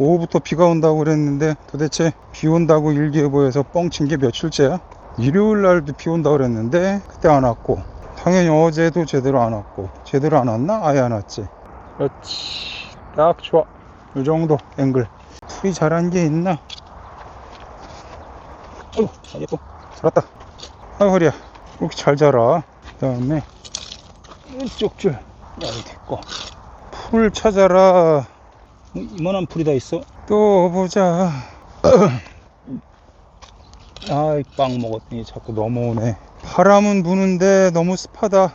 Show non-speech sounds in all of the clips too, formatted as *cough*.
오후부터 비가 온다고 그랬는데 도대체 비 온다고 일기예보에서 뻥친 게 며칠째야? 일요일 날도 비 온다고 그랬는데 그때 안 왔고. 당연히 어제도 제대로 안 왔고. 제대로 안 왔나? 아예 안 왔지. 그렇지. 딱 좋아. 이 정도 앵글. 풀이 자란 게 있나? 어우 아, 예뻐 살았다. 아 허리야. 이렇게 잘 자라? 그 다음에 이쪽 줄. 여기 됐고. 풀 찾아라. 어, 이만한 풀이 다 있어? 또 보자. *clears throat* 아이 빵 먹었더니 자꾸 넘어오네. 바람은 부는데 너무 습하다.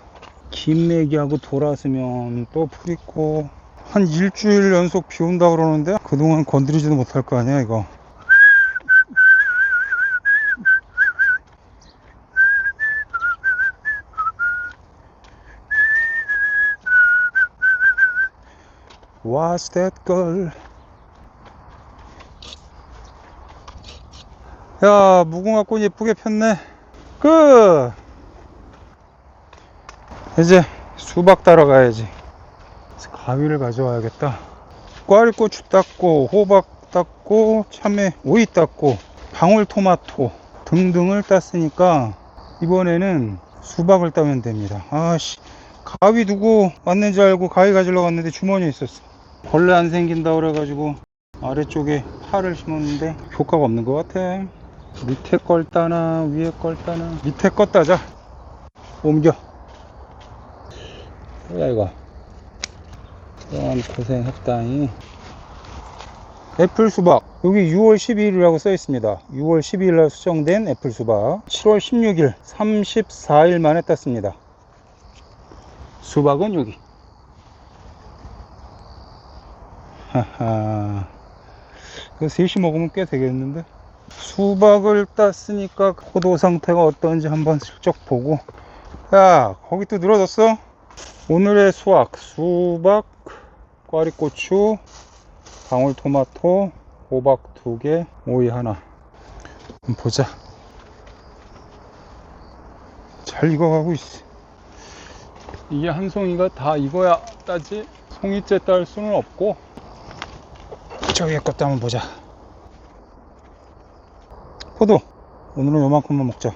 김매기하고 돌았으면 또 풀 있고. 한 일주일 연속 비 온다 그러는데 그동안 건드리지도 못할 거 아니야 이거 What's that girl? 야, 무궁화꽃 예쁘게 폈네. 끝! 이제 수박 따러 가야지. 가위를 가져와야겠다. 꽈리고추 땄고, 호박 땄고, 참외, 오이 땄고, 방울토마토 등등을 땄으니까 이번에는 수박을 따면 됩니다. 아씨, 가위 두고 왔는지 알고 가위 가지러 갔는데 주머니에 있었어. 벌레 안 생긴다 그래가지고 아래쪽에 파를 심었는데 효과가 없는 것 같아. 밑에 걸 따나 위에 걸 따나 밑에 것 따자. 옮겨. 뭐야 이거. 그런 고생했다니. 애플 수박 여기 6월 12일이라고 써 있습니다. 6월 12일 날 수정된 애플 수박 7월 16일 34일 만에 땄습니다. 수박은 여기. 하하. 그 셋이 먹으면 꽤 되겠는데? 수박을 땄으니까 포도 상태가 어떤지 한번 슬쩍 보고. 야, 거기 또 늘어졌어? 오늘의 수확. 수박, 꽈리고추, 방울토마토, 호박 두 개, 오이 하나. 보자. 잘 익어가고 있어. 이게 한 송이가 다 익어야 따지 송이째 딸 수는 없고 저 위에 것도 한번 보자. 포도 오늘은 요만큼만 먹자.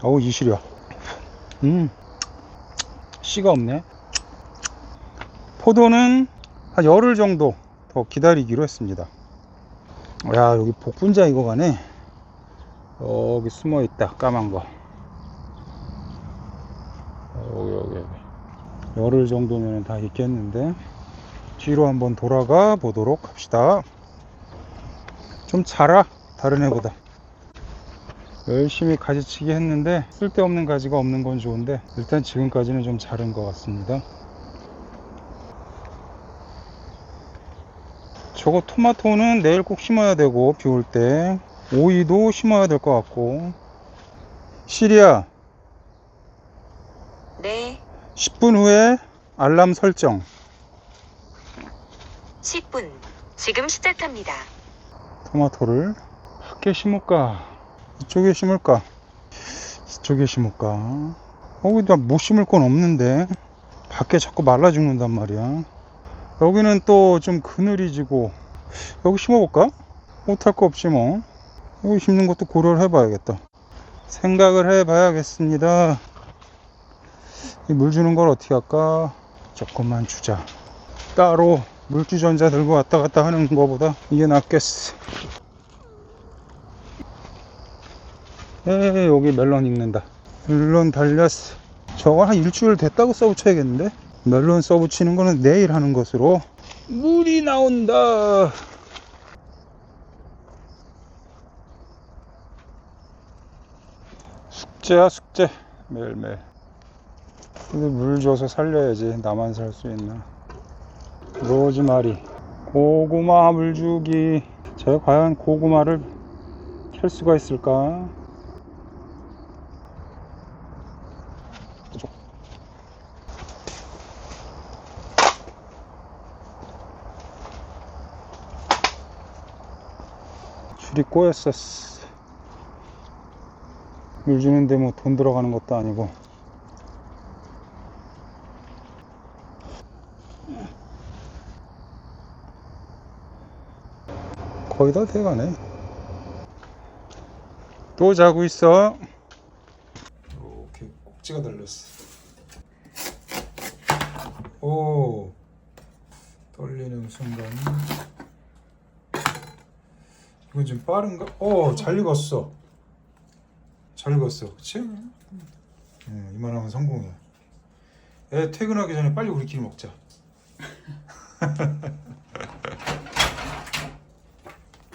어우 이시려 음 씨가 없네. 포도는 한 열흘 정도 더 기다리기로 했습니다. 야 여기 복분자 익어가네. 여기 숨어 있다 까만 거. 여기 여기. 열흘 정도면 다 익겠는데. 뒤로 한번 돌아가 보도록 합시다 좀 자라 다른 애보다. 열심히 가지치기 했는데 쓸데없는 가지가 없는 건 좋은데 일단 지금까지는 좀 자른 것 같습니다. 저거 토마토는 내일 꼭 심어야 되고 비 올 때 오이도 심어야 될 것 같고. 시리아. 네, 10분 후에 알람 설정. 10분. 지금 시작합니다. 토마토를 밖에 심을까? 이쪽에 심을까? 이쪽에 심을까? 여기다 못 심을 건 없는데 밖에 자꾸 말라 죽는단 말이야. 여기는 또 좀 그늘이 지고 여기 심어볼까? 못할 거 없지 뭐. 여기 심는 것도 고려를 해봐야겠다. 생각을 해봐야겠습니다. 이물 주는 걸 어떻게 할까? 조금만 주자. 따로 물주전자 들고 왔다 갔다 하는 것보다 이게 낫겠어. 에 여기 멜론 익는다. 멜론 달렸어. 저거 한 일주일 됐다고 써붙여야겠는데? 멜론 써붙이는 거는 내일 하는 것으로. 물이 나온다. 숙제야 숙제. 매일매일. 근데 물 줘서 살려야지. 나만 살 수 있나 로즈마리 고구마 물주기. 제가 과연 고구마를 캘 수가 있을까? 줄이 꼬였었어. 물 주는데 뭐 돈 들어가는 것도 아니고 거의 다 돼가네. 또 자고 있어. 이렇게 꼭지가 달렸어. 오, 떨리는 순간. 이건 좀 빠른가? 오, 잘 익었어. 잘 익었어, 그치? 응, 이만하면 성공이야. 애 퇴근하기 전에 빨리 우리끼리 먹자. *laughs*